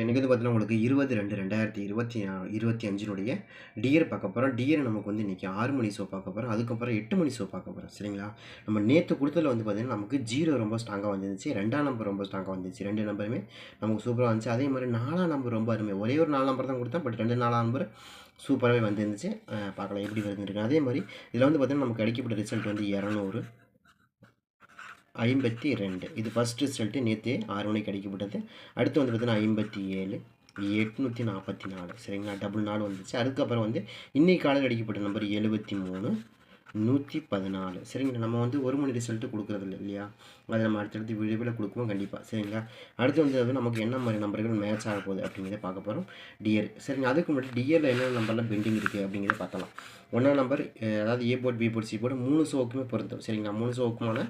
இன்றைக்கி வந்து பார்த்தீங்கன்னா உங்களுக்கு இருபது ரெண்டு ரெண்டாயிரத்தி இருபத்தி இருபத்தி அஞ்சினுடைய டியர் பார்க்க போகிறோம் டியர் நமக்கு வந்து இன்றைக்கி ஆறு மணி ஷோ பார்க்க போகிறோம் அதுக்கப்புறம் எட்டு மணி ஷோ பார்க்க போகிறோம் சரிங்களா? நம்ம நேற்று கொடுத்ததில் வந்து பார்த்திங்கன்னா நமக்கு ஜீரோ ரொம்ப ஸ்ட்ராங்காக வந்துருந்துச்சு. ரெண்டாம் நம்பர் ரொம்ப ஸ்ட்ராங்காக வந்துச்சு ரெண்டு நம்பருமே நமக்கு சூப்பராக வந்துச்சு. அதே மாதிரி நாலாம் நம்பர் ரொம்ப அருமை. ஒரே ஒரு நாலு நம்பர் தான் கொடுத்தேன். பட் ரெண்டு நாலாம் நம்பர் சூப்பராகவே வந்துருந்துச்சு. பார்க்கலாம் எப்படி வந்துருக்கு அதே மாதிரி இதில் வந்து பார்த்திங்கன்னா நமக்கு அடிக்கப்பட்ட ரிசல்ட் வந்து இரநூறு. ஐம்பத்தி ரெண்டு இது ஃபஸ்ட் ரிசல்ட்டு நேற்று ஆறு மணிக்கு அடிக்கப்பட்டது. அடுத்து வந்து பார்த்தீங்கன்னா ஐம்பத்தி ஏழு. எட்நூற்றி நாற்பத்தி நாலு. சரிங்களா? டபுள் நாலு வந்துச்சு. அதுக்கப்புறம் வந்து இன்னைக்கு காலையில் அடிக்கப்பட்ட நம்பர் எழுபத்தி மூணு. நூற்றி பதினாலு. சரிங்களா? நம்ம வந்து ஒரு மணி ரிசல்ட்டு கொடுக்குறது இல்லை இல்லையா? அதை நம்ம அடுத்தடுத்து விரைவில் கொடுக்குவோம் கண்டிப்பாக சரிங்களா? அடுத்து வந்து அது நமக்கு என்ன மாதிரி நம்பர்கள் மேட்ச் ஆக போகுது அப்படிங்கிறத பார்க்க போகிறோம் டியர் சரிங்க அதுக்கு முன்னாடி டியரில் என்னென்ன நம்பர்லாம் பெண்டிங் இருக்குது அப்படிங்கிறத பார்த்தலாம் ஒன்றாம் நம்பர் அதாவது A board B board C board மூணு சோக்குமே பொருந்தும். சரிங்களா? மூணு சோக்குமான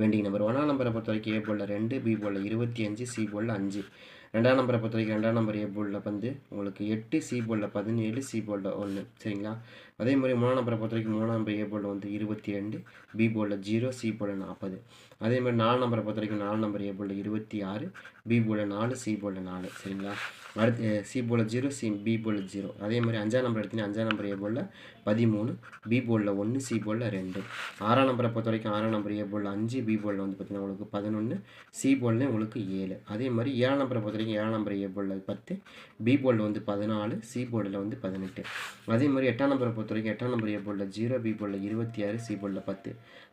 பெண்டிங் நம்பர் ஒன்றாம் நம்பரை பொறுத்த வரைக்கும் ஏ போர்டில் ரெண்டு பி போர்டில் இருபத்தி அஞ்சு சி போர்டில் அஞ்சு. ரெண்டாம் நம்பரை பொறுத்த வரைக்கும் ரெண்டாம் நம்பர் ஏ போர்டில் வந்து உங்களுக்கு எட்டு சி போர்டில் பதினேழு சி போர்டில் ஒன்று சரிங்களா? அதே மாதிரி மூணாம் நம்பரை பொறுத்த வரைக்கும் மூணாம் நம்பர் ஏ போர்டில் வந்து இருபத்தி ரெண்டு பி போர்டில் ஜீரோ சி போர்டில் நாற்பது. அதே மாதிரி நாலு நம்பரை பொறுத்த வரைக்கும் நாலு நம்பர் ஏ போர்டில் இருபத்தி ஆறு பி போர்டில் நாலு சி போர்டில் நாலு. சரிங்களா? அடுத்து சி போர்டில் ஜீரோ சி பி போர்டில் ஜீரோ அதே மாதிரி அஞ்சாம் நம்பர் எடுத்தீங்கன்னா அஞ்சாம் நம்பர் ஏ போர்டில் பதிமூணு பி போர்டில் ஒன்று சி போர்டில் ரெண்டு. ஆறாம் நம்பரை பொறுத்த வரைக்கும் ஆறாம் நம்பர் ஏ போர்டில் அஞ்சு பி போர்டில் வந்து பார்த்தீங்கன்னா உங்களுக்கு பதினொன்று சி போர்டில் உங்களுக்கு ஏழு. அதே மாதிரி ஏழாம் நம்பரை பொறுத்த வரைக்கும் ஏழாம் நம்பர் ஏ போர்டில் பத்து பி போர்டில் வந்து பதினாலு சி போர்டில் வந்து பதினெட்டு. அதே மாதிரி எட்டாம் நம்பரை பொறுத்த வரைக்கும் எட்டாம் நம்பர் ஏ போர்டில் ஜீரோ பி போர்டில் இருபத்தி ஆறு சி போர்டில் பத்து.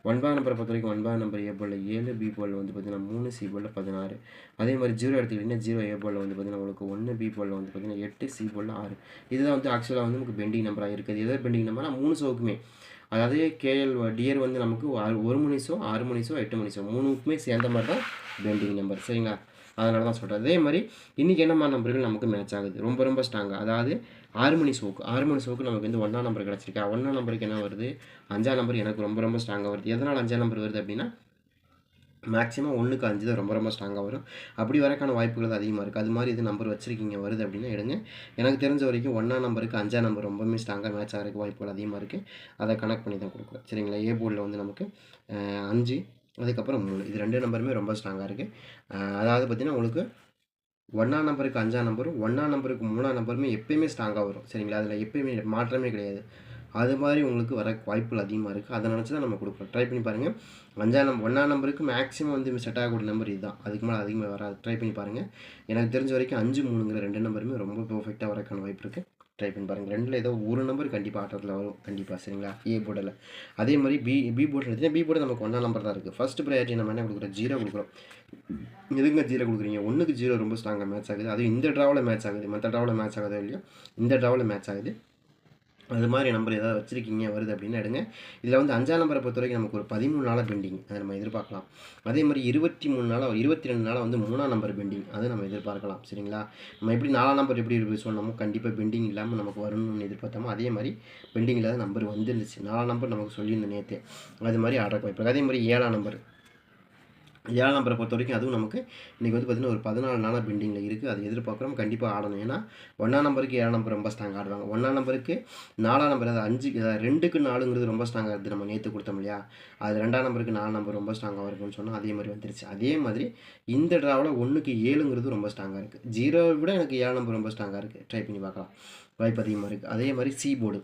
ஒன்பதாம் நம்பரை பொறுத்த வரைக்கும் ஒன்பதாம் நம்பர் ஏ போர்டில் ஏழு பி போர்டில் வந்து பார்த்தீங்கன்னா மூணு சி போர்டில் பதினாறு. அதே மாதிரி ஜீரோ எடுத்துக்கிட்டிங்கன்னா ஜீரோ ஏ போர்டில் வந்து பார்த்தீங்கன்னா உங்களுக்கு ஒன்று பி போர்டில் வந்து பார்த்தீங்கன்னா எட்டு சி போர்டில் ஆறு. இதுதான் வந்து ஆக்சுவலாக வந்து நமக்கு பெண்டிங் நம்பராக இருக்குது. எதாவது பெண்டிங் நம்பர்னா மூணு சோக்குமே. அதாவது கேஎல் டியர் வந்து நமக்கு ஒரு மணி ஷோ ஆறு மணி ஷோ எட்டு மணி ஷோ மூணுக்குமே சேர்ந்த மாதிரி தான் பெண்டிங் நம்பர் சரிங்களா? அதனால தான் சொல்கிறேன் அதே மாதிரி இன்றைக்கி என்ன நம்பர்கள் நமக்கு மேட்ச் ஆகுது? ரொம்ப ரொம்ப ஸ்ட்ராங்காக அதாவது ஆறு மணி சோக்கு ஆறு மணி சோக்கு நமக்கு வந்து ஒன்றாம் நம்பர் கிடச்சிருக்கா. ஒன்றாம் நம்பருக்கு என்ன வருது? அஞ்சாம் நம்பர் எனக்கு ரொம்ப ரொம்ப ஸ்ட்ராங்காக வருது. எதனால் அஞ்சாம் நம்பர் வருது அப்படின்னா மேக்ஸிமம் ஒன்றுக்கு அஞ்சு தான் ரொம்ப ரொம்ப ஸ்ட்ராங்காக வரும். அப்படி வரக்கான வாய்ப்புகள் அதிகமாக இருக்குது அது மாதிரி இது நம்பர் வச்சுருக்கீங்க வருது அப்படின்னா எடுங்க. எனக்கு தெரிஞ்ச வரைக்கும் ஒன்றாம் நம்பருக்கு அஞ்சாம் நம்பர் ரொம்பவுமே ஸ்ட்ராங்காக மேட்ச் ஆகிறதுக்கு வாய்ப்புகள் அதிகமாக இருக்குது அதை கனெக்ட் பண்ணி தான் கொடுக்குறோம். சரிங்களா? ஏ போர்டில் வந்து நமக்கு அஞ்சு அதுக்கப்புறம் இது ரெண்டு நம்பருமே ரொம்ப ஸ்ட்ராங்காக இருக்குது அதாவது பார்த்திங்கன்னா உங்களுக்கு ஒன்றாம் நம்பருக்கு அஞ்சாம் நம்பரும் ஒன்றாம் நம்பருக்கு மூணாம் நம்பருமே எப்பயுமே ஸ்ட்ராங்காக வரும். சரிங்களா? அதில் எப்பயுமே மாற்றமே கிடையாது. அது மாதிரி உங்களுக்கு வர வாய்ப்புகள் அதிகமாக இருக்குது அதை நினச்சி தான் நம்ம கொடுக்குறோம். ட்ரை பண்ணி பாருங்கள் அஞ்சாம் நம்பர் ஒன்றாம் நம்பருக்கு மேக்ஸிமம் வந்து செட் ஆகக்கூடிய நம்பர் இதுதான். அதுக்கு மேலே அதிகமாக வராது. ட்ரை பண்ணி பாருங்கள் எனக்கு தெரிஞ்ச வரைக்கும் அஞ்சு மூணுங்கிற ரெண்டு நம்பருமே ரொம்ப பர்ஃபெக்டாக வரக்கான வாய்ப்பு இருக்குது ட்ரை பண்ணி பாருங்கள் ரெண்டில் ஏதோ ஒரு நம்பர் கண்டிப்பாக ஆட்டத்தில் வரும். கண்டிப்பாக சரிங்களா? ஏ போர்டில் அதே மாதிரி பி பி போர்டில் எடுத்தீங்கன்னா பி போர்டு நமக்கு ஒன்றா நம்பர் தான் இருக்குது ஃபஸ்ட் ப்ரையாரிட்டி நம்ம என்ன கொடுக்குறோம்? ஜீரோ கொடுக்குறோம். எதுங்க ஜீரோ கொடுக்குறீங்க? ஒன்றுக்கு ஜீரோ ரொம்ப ஸ்ட்ராங்காக மேட்ச் ஆகுது. அதுவும் இந்த ட்ராவில் மேட்ச் ஆகுது. மற்ற ட்ராவில் மேட்ச் ஆகுதோ இல்லையோ இந்த ட்ராவில் மேட்ச் ஆகுது. அது மாதிரி நம்பர் ஏதாவது வச்சுருக்கீங்க வருது அப்படின்னு எடுங்க. இதில் வந்து அஞ்சாம் நம்பரை பொறுத்த வரைக்கும் நமக்கு ஒரு பதிமூணு நாளாக பெண்டிங் அதை நம்ம எதிர்பார்க்கலாம். அதே மாதிரி இருபத்தி மூணு நாளாக இருபத்தி ரெண்டு நாளாக வந்து மூணாம் நம்பர் பெண்டிங் அதை நம்ம எதிர்பார்க்கலாம். சரிங்களா? நம்ம எப்படி நாலாம் நம்பர் எப்படி இருக்குது சொன்னோமோ கண்டிப்பாக பெண்டிங் இல்லாமல் நமக்கு வரணும்னு எதிர்பார்த்தோமோ அதே மாதிரி பெண்டிங் இல்லாத நம்பர் வந்துருந்துச்சு. நாலாம் நம்பர் நமக்கு சொல்லியிருந்த நேற்று அது மாதிரி ஆர்டர் வாய்ப்பு அதே மாதிரி ஏழாம் நம்பர் ஏழாம் நம்பரை பொறுத்த வரைக்கும் அதுவும் நமக்கு இன்றைக்கி வந்து பார்த்திங்கன்னா ஒரு பதினாலு நாளாக பெண்டிங்கில் இருக்குது அது எதிர்பார்க்குறோம் கண்டிப்பாக ஆடணும். ஏன்னா ஒன்றாம் நம்பருக்கு ஏழாம் நம்பர் ரொம்ப ஸ்ட்ராங் ஆடுவாங்க. ஒன்றாம் நம்பருக்கு நாலாம் நம்பர் அது அஞ்சு அதாவது ரெண்டுக்கு நாலுங்கிறது ரொம்ப ஸ்ட்ராங்காக இருக்குது நம்ம நேற்று கொடுத்தோம் இல்லையா? அது ரெண்டாம் நம்பருக்கு நாலு நம்பர் ரொம்ப ஸ்ட்ராங்காக இருக்குன்னு சொன்னால் அதே மாதிரி வந்துருச்சு. அதே மாதிரி இந்த ட்ராவில் ஒன்றுக்கு ஏழுங்கிறது ரொம்ப ஸ்ட்ராங்காக இருக்குது ஜீரோவை விட எனக்கு ஏழாம் நம்பர் ரொம்ப ஸ்ட்ராங்காக இருக்குது ட்ரை பண்ணி பார்க்கலாம். வாய்ப்பு அதிகமாக இருக்குது அதே மாதிரி சி போர்டு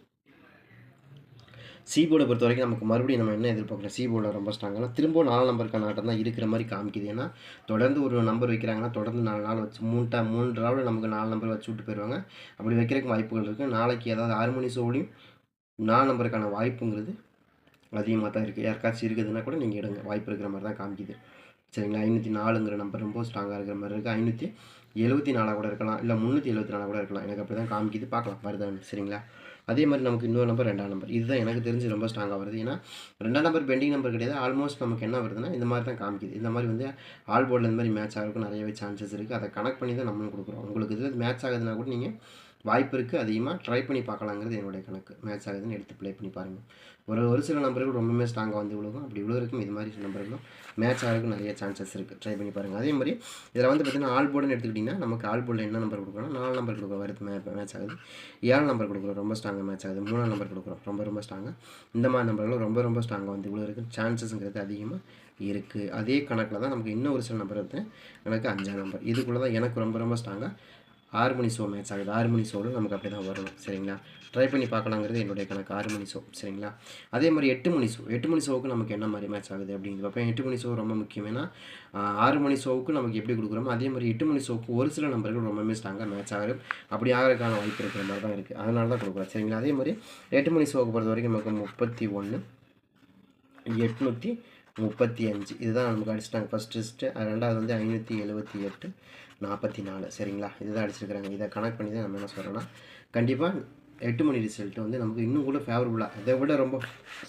சி போர்டை பொறுத்த வரைக்கும் நமக்கு மறுபடியும் நம்ம என்ன எதிர்பார்க்குறோம்? சி போர்டில் ரொம்ப ஸ்ட்ராங்காக திரும்ப நாலு நம்பருக்கான ஆட்டம் தான் இருக்கிற மாதிரி காமிக்குது. ஏன்னா தொடர்ந்து ஒரு நம்பர் வைக்கிறாங்கன்னா தொடர்ந்து நாலு நாள் வச்சு மூன்றா மூன்றாவில் ராவில் நமக்கு நாலு நம்பர் வச்சு விட்டு போயிடுவாங்க. அப்படி வைக்கிறதுக்கு வாய்ப்புகள் இருக்குது நாளைக்கு ஏதாவது ஆறு மணி ஷோலையும் நாலு நம்பருக்கான வாய்ப்புங்கிறது அதிகமாக தான் இருக்குது யாருக்காச்சும் இருக்குதுன்னா கூட நீங்கள் எடுங்க. வாய்ப்பு இருக்கிற மாதிரி தான் காமிக்குது. சரிங்களா? ஐநூற்றி நாலுங்கிற நம்பர் ரொம்ப ஸ்ட்ராங்காக இருக்கிற மாதிரி இருக்குது ஐநூற்றி எழுபத்தி நாலாக கூட இருக்கலாம். இல்லை முந்நூற்றி எழுபத்தி நாலாக கூட இருக்கலாம். எனக்கு அப்படி தான் காமிக்குது. பார்க்கலாம். வருதான்னு. சரிங்களா? அதே மாதிரி நமக்கு இன்னொரு நம்பர் ரெண்டாம் நம்பர் இதுதான் எனக்கு தெரிஞ்சு ரொம்ப ஸ்ட்ராங்காக வருது. ஏன்னா ரெண்டாம் நம்பர் பெண்டிங் நம்பர் கிடையாது. ஆல்மோஸ்ட் நமக்கு என்ன வருதுன்னா இந்த மாதிரி தான் காமிக்குது. இந்த மாதிரி வந்து ஆல் போர்டில் இந்த மாதிரி மேட்ச் ஆகிறதுக்கு நிறையவே சான்சஸ் இருக்குது அதை கனெக்ட் பண்ணி தான் நம்மளும் கொடுக்குறோம். உங்களுக்கு இதில் மேட்ச் ஆகுதுன்னா கூட நீங்கள் வாய்ப்பு இருக்குது அதிகமாக ட்ரை பண்ணி பார்க்கலாங்கிறது என்னுடைய கணக்கு. மேட்ச் ஆகுதுன்னு எடுத்து ப்ளே பண்ணி பாருங்கள் ஒரு ஒரு சில நம்பர்கள் ரொம்பவுமே ஸ்ட்ராங்காக வந்து விழுகும். அப்படி விழுகிறதுக்கும் இது மாதிரி நம்பர்களும் மேட்ச் ஆகிறதுக்கு நிறைய சான்சஸ் இருக்குது ட்ரை பண்ணி பாருங்கள் அதே மாதிரி இதில் வந்து பார்த்திங்கன்னா ஆல் போர்டுன்னு எடுத்துக்கிட்டிங்கன்னா நமக்கு ஆல் போர்டில் என்ன நம்பர் கொடுக்குறோம் நாலு நம்பர் கொடுக்குறோம். வருது மே மேட்ச் ஆகுது. ஏழு நம்பர் கொடுக்குறோம். ரொம்ப ஸ்ட்ராங்காக மேட்ச் ஆகுது. மூணாம் நம்பர் கொடுக்குறோம். ரொம்ப ரொம்ப ஸ்ட்ராங்காக இந்த மாதிரி நம்பர்களும் ரொம்ப ரொம்ப ஸ்ட்ராங்காக வந்து விழுகிறதுக்கு சான்சஸ்ங்கிறது அதிகமாக இருக்குது அதே கணக்கில் தான் நமக்கு இன்னும் ஒரு சில நம்பர் வந்து எனக்கு அஞ்சாம் நம்பர். இதுக்குள்ளே தான் எனக்கு ரொம்ப ரொம்ப ஸ்ட்ராங்காக ஆறு மணி ஷோ மேட்ச் ஆகுது. ஆறு மணி ஷோவில் நமக்கு அப்படி தான் வரணும். சரிங்களா? ட்ரை பண்ணி பார்க்கலாங்கிறது என்னுடைய கணக்கு. ஆறு மணி ஷோ சரிங்களா? அதே மாதிரி எட்டு மணி ஷோ எட்டு மணி ஷோவுக்கு நமக்கு என்ன மாதிரி மேட்ச் ஆகுது அப்படிங்கிறது பார்ப்போம். எட்டு மணி ஷோ ரொம்ப முக்கியம். ஆறு மணி ஷோவுக்கு நமக்கு எப்படி கொடுக்குறோமோ அதே மாதிரி எட்டு மணி ஷோவுக்கு ஒரு சில நம்பர்கள் ரொம்பவே ஸ்ட்ராங்காக மேட்ச் ஆகும் அப்படி ஆகிறதுக்கான வாய்ப்பு இருக்கிற மாதிரி தான் இருக்குது அதனால தான் கொடுக்குறோம் சரிங்களா? அதே மாதிரி எட்டு மணி ஷோவுக்கு பொறுத்த வரைக்கும் நமக்கு முப்பத்தி ஒன்று எட்நூற்றி முப்பத்தி அஞ்சு. இதுதான் நமக்கு அடிச்சிட்டாங்க ஃபஸ்ட் லிஸ்ட்டு ரெண்டாவது வந்து ஐநூற்றி எழுபத்தி எட்டு நாற்பத்தி நாலு. சரிங்களா? இதுதான் அடிச்சிருக்கிறாங்க. இதை கனெக்ட் பண்ணி தான் நம்ம என்ன சொல்கிறோன்னா கண்டிப்பாக எட்டு மணி ரிசல்ட் வந்து நமக்கு இன்னும் கூட ஃபேவரபுளாக இதை விட ரொம்ப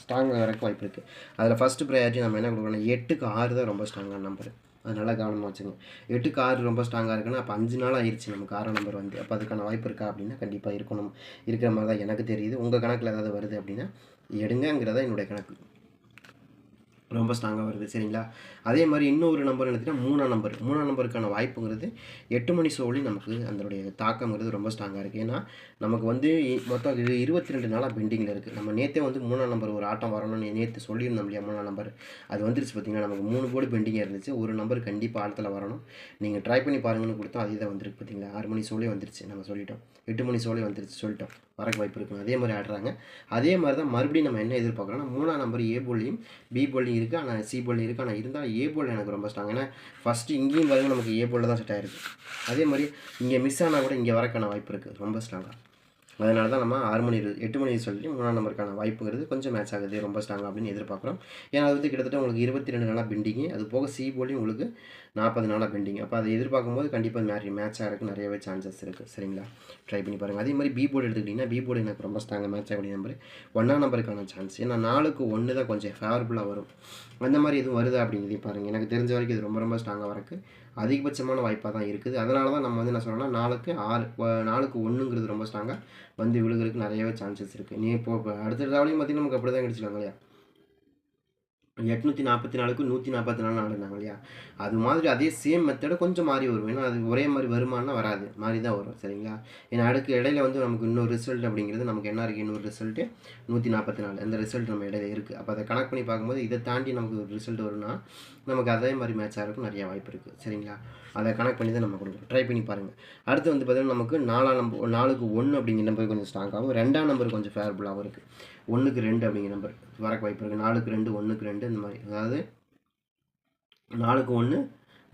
ஸ்ட்ராங்காக இருக்க வாய்ப்பு இருக்குது அதில் ஃபஸ்ட்டு ப்ரையாரிட்டி நம்ம என்ன கொடுக்கணும்? எட்டுக்கு ஆறு தான் ரொம்ப ஸ்ட்ராங்கான நம்பர் அது நல்லா கவனமாக வச்சுங்க. எட்டுக்கு ஆறு ரொம்ப ஸ்ட்ராங்காக இருக்குன்னா அப்போ அஞ்சு நாள் ஆயிடுச்சு நமக்கு ஆறாம் நம்பர் வந்து. அப்போ அதுக்கான வாய்ப்பு இருக்கா அப்படின்னா கண்டிப்பாக இருக்கணும். இருக்கிற மாதிரி தான் எனக்கு தெரியுது. உங்கள் கணக்கில் ஏதாவது வருது அப்படின்னா எடுங்கங்கிறதா என்னுடைய கணக்கு. ரொம்ப ஸ்ட்ராங்காக வருது சரிங்களா? அதே மாதிரி இன்னொரு நம்பர் எடுத்துகிட்டா மூணாம் நம்பர். மூணாம் நம்பருக்கான வாய்ப்புங்கிறது எட்டு மணி சோழி நமக்கு அதனுடைய தாக்கங்கிறது ரொம்ப ஸ்ட்ராங்காக இருக்குது ஏன்னா நமக்கு வந்து மொத்தம் இது இருபத்தி ரெண்டு நாளாக பெண்டிங்கில் இருக்குது நம்ம நேற்றே வந்து மூணாம் நம்பர் ஒரு ஆட்டம் வரணும்னு நேற்று சொல்லியிருந்தோம் இல்லையா மூணாம் நம்பர்? அது வந்துருச்சு பார்த்தீங்கன்னா நமக்கு மூணு போர்டு பெண்டிங்காக இருந்துச்சு. ஒரு நம்பர் கண்டிப்பாக ஆழத்தில் வரணும். நீங்கள் ட்ரை பண்ணி பாருங்கன்னு கொடுத்தோம். அதே தான் வந்துருக்கு பார்த்தீங்களா? ஆறு மணி சோழே வந்துருச்சு. நம்ம சொல்லிட்டோம். எட்டு மணி சோழே வந்துருச்சு சொல்லிட்டோம். வரக்கு வாய்ப்பு இருக்கும் அதே மாதிரி ஆடுறாங்க. அதே மாதிரி தான் மறுபடியும் நம்ம என்ன எதிர்பார்க்குறோம்னா மூணாம் நம்பர் ஏ போலியும் பி போலியும் இருக்குது ஆனால் சி போலியும் இருக்குது ஆனால் இருந்தால் ஏ போல் எனக்கு ரொம்ப ஸ்ட்ராங் ஏன்னா ஃபஸ்ட்டு இங்கேயும் பாருங்க நமக்கு ஏ போல் தான் செட் ஆயிருக்கு. அதே மாதிரி இங்கே மிஸ் ஆனால் கூட இங்கே வரக்கான வாய்ப்பு இருக்குது ரொம்ப ஸ்ட்ராங்காக அதனால தான் நம்ம ஆறு மணி எட்டு மணி சொல்லி மூணாம் நம்பருக்கான வாய்ப்புங்கிறது கொஞ்சம் மேட்ச் ஆகுது. ரொம்ப ஸ்ட்ராங் அப்படின்னு எதிர்பார்க்குறோம். ஏன்னா அது வந்து கிட்டத்தட்ட உங்களுக்கு இருபத்தி ரெண்டு நாளாக பெண்டிங்கு அது போக சி போலையும் உங்களுக்கு நாற்பது நாளாக பெண்டிங் அப்போ அதை எதிர்பார்க்கும்போது கண்டிப்பாக மேரி மேட்ச் ஆகிறதுக்கு நிறையவே சான்சஸ் இருக்குது சரிங்களா? ட்ரை பண்ணி பாருங்கள் அதே மாதிரி பி போர்டு எடுத்துக்கிட்டிங்கன்னா பி போர்டு எனக்கு ரொம்ப ஸ்ட்ராங்காக மேட்ச் ஆகக்கூடிய நம்பர் ஒன்றாம் நம்பருக்கான சான்ஸ் ஏன்னா நாலுக்கு ஒன்று தான் கொஞ்சம் ஃபேவரபுளாக வரும். அந்த மாதிரி எதுவும் வருதா அப்படிங்கிறதையும் பாருங்கள் எனக்கு தெரிஞ்ச வரைக்கும் இது ரொம்ப ரொம்ப ஸ்ட்ராங்காக வரக்கு அதிகபட்சமான வாய்ப்பாக தான் இருக்குது. அதனால தான் நம்ம வந்து என்ன சொல்கிறோம்னா நாளுக்கு ஆறு நாளுக்கு ஒன்றுங்கிறது ரொம்ப ஸ்ட்ராங்காக வந்து விழுகிறதுக்கு நிறையவே சான்சஸ் இருக்குது நீ இப்போ அடுத்த தடவையும் பார்த்தீங்கன்னா நமக்கு அப்படி தான் கிடச்சிருக்காங்க இல்லையா? எட்நூற்றி நாற்பத்தி நாலுக்கு நூற்றி நாற்பத்தி நாலு ஆடுனாங்க இல்லையா? அது மாதிரி அதே சேம் மெத்தடை கொஞ்சம் மாறி வரும். ஏன்னா அது ஒரே மாதிரி வருமானம் வராது. மாறி தான் வரும். சரிங்களா? ஏன்னா அடுக்கு இடையில வந்து நமக்கு இன்னொரு ரிசல்ட் அப்படிங்கிறது நமக்கு என்ன இருக்குது இன்னொரு ரிசல்ட்டு நூற்றி நாற்பத்தி நாலு. அந்த ரிசல்ட் நம்ம இடையில இருக்குது அப்போ அதை கனெக்ட் பண்ணி பார்க்கும்போது இதை தாண்டி நமக்கு ஒரு ரிசல்ட் வரும்னா நமக்கு அதே மாதிரி மேட்ச் ஆகிறதுக்கு நிறைய வாய்ப்பு இருக்குது சரிங்களா? அதை கனெக்ட் பண்ணி தான் நம்ம கொடுக்குறோம் ட்ரை பண்ணி பாருங்கள் அடுத்து வந்து பார்த்தீங்கன்னா நமக்கு நாலாம் நம்பர் நாலுக்கு ஒன்று அப்படிங்கிற நம்பர் கொஞ்சம் ஸ்ட்ராங்காகவும் ரெண்டாம் நம்பர் கொஞ்சம் ஃபேவரபுளாகவும் இருக்குது ஒன்றுக்கு ரெண்டு அப்படிங்கிற நம்பர் வரக்கு வாய்ப்பு இருக்குது நாலுக்கு ரெண்டு ஒன்றுக்கு ரெண்டு இந்த மாதிரி. அதாவது நாலுக்கு ஒன்று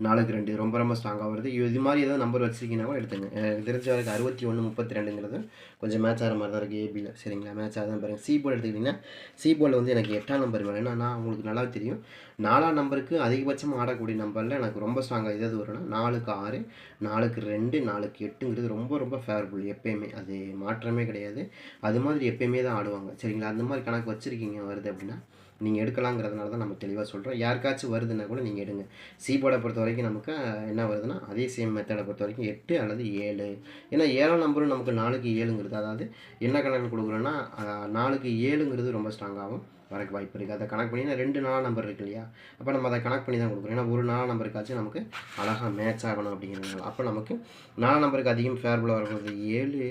நாலுக்கு ரெண்டு ரொம்ப ரொம்ப ஸ்ட்ராங்காக வருது. இது மாதிரி ஏதாவது நம்பர் வச்சுருக்கீங்கன்னா கூட எடுத்துங்க. எனக்கு தெரிஞ்ச வரைக்கும் அறுபத்தி ஒன்று முப்பத்தி ரெண்டுங்கிறது கொஞ்சம் மேட்ச் ஆகிற மாதிரி தான் இருக்குது ஏபியில் சரிங்களா? மேட்ச் ஆகுதான் பாருங்கள் சி போல் எடுத்துக்கிட்டிங்கன்னா சி போல் வந்து எனக்கு எட்டாம் நம்பர் வேணும் ஏன்னா நான் உங்களுக்கு நல்லா தெரியும். நாலாம் நம்பருக்கு அதிகபட்சமாக ஆடக்கூடிய நம்பரில் எனக்கு ரொம்ப ஸ்ட்ராங்காக எதாவது வரும்னா நாலுக்கு ஆறு நாலுக்கு ரெண்டு நாலுக்கு எட்டுங்கிறது ரொம்ப ரொம்ப ஃபேவரபுள் எப்பயுமே. அது மாற்றமே கிடையாது. அது மாதிரி எப்பயுமே தான் ஆடுவாங்க. சரிங்களா? அந்த மாதிரி கணக்கு வச்சுருக்கீங்க வருது அப்படின்னா நீங்கள் எடுக்கலாங்கிறதுனால தான் நம்ம தெளிவாக சொல்கிறோம் யாருக்காச்சும் வருதுன்னா கூட நீங்கள் எடுங்க. சி போர்டை பொறுத்த வரைக்கும் நமக்கு என்ன வருதுன்னா அதே சேம் மெத்தடை பொறுத்த வரைக்கும் எட்டு அல்லது ஏழு. ஏன்னா ஏழாம் நம்பரும் நமக்கு நாலுக்கு ஏழுங்கிறது அதாவது என்ன கணக்கு கொடுக்குறோன்னா நாலுக்கு ஏழுங்கிறது ரொம்ப ஸ்ட்ராங்காகும் வரக்கு வாய்ப்பு இருக்குது அதை கணக்கு பண்ணி ரெண்டு நாலாம் நம்பர் இருக்கு இல்லையா? அப்போ நம்ம அதை கணக்கு பண்ணி தான் கொடுக்குறோம். ஏன்னா ஒரு நாலாம் நம்பருக்காச்சும் நமக்கு அழகாக மேட்ச் ஆகணும் அப்படிங்கிறதுனால. அப்போ நமக்கு நாலு நம்பருக்கு அதிகம் ஃபேவரபுளாக வரும்போது ஏழு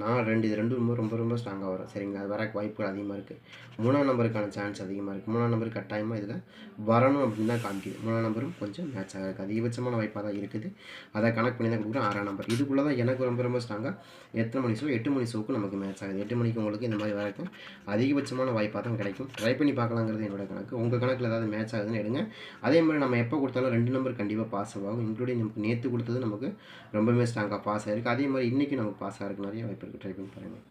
நான் ரெண்டு இது ரெண்டும் ரொம்ப ரொம்ப ரொம்ப ஸ்ட்ராங்காக வரும். சரிங்களா? அது வரக்கு வாய்ப்புகள் அதிகமாக இருக்குது மூணாம் நம்பருக்கான சான்ஸ் அதிகமாக இருக்குது மூணாம் நம்பர் கட்டாயமாக இதில் வரணும் அப்படின்னு தான் காமிக்குது. மூணாம் நம்பரும் கொஞ்சம் மேட்ச் ஆகிருக்கு அதிகபட்சமான வாய்ப்பாக தான் இருக்குது. அதை கனெக்ட் பண்ணி தான் கொடுக்குறோம் ஆறாம் நம்பர். இதுக்குள்ளே தான் எனக்கு ரொம்ப ரொம்ப ஸ்ட்ராங்காக எத்தனை மணி ஷோ எட்டு மணி ஷோக்கு நமக்கு மேட்ச் ஆகுது. எட்டு மணிக்கு உங்களுக்கு இந்த மாதிரி வரைக்கும் அதிகபட்சமான வாய்ப்பாக தான் கிடைக்கும். ட்ரை பண்ணி பார்க்கலாங்கிறது என்னோட கணக்கு. உங்கள் கணக்கில் ஏதாவது மேட்ச் ஆகுதுன்னு எடுங்க. அதே மாதிரி நம்ம எப்போ கொடுத்தாலும் ரெண்டு நம்பர் கண்டிப்பாக பாஸ் ஆகும். இன்க்ளூடிங் நமக்கு நேற்று கொடுத்தது நமக்கு ரொம்பவே ஸ்ட்ராங்காக பாஸ் ஆகிருக்கு அதே மாதிரி இன்றைக்கி நமக்கு பாஸ் ஆகிறதுக்கு நிறைய வாய்ப்பு இருக்குது ட்ரை பண்ணி பாருங்கள்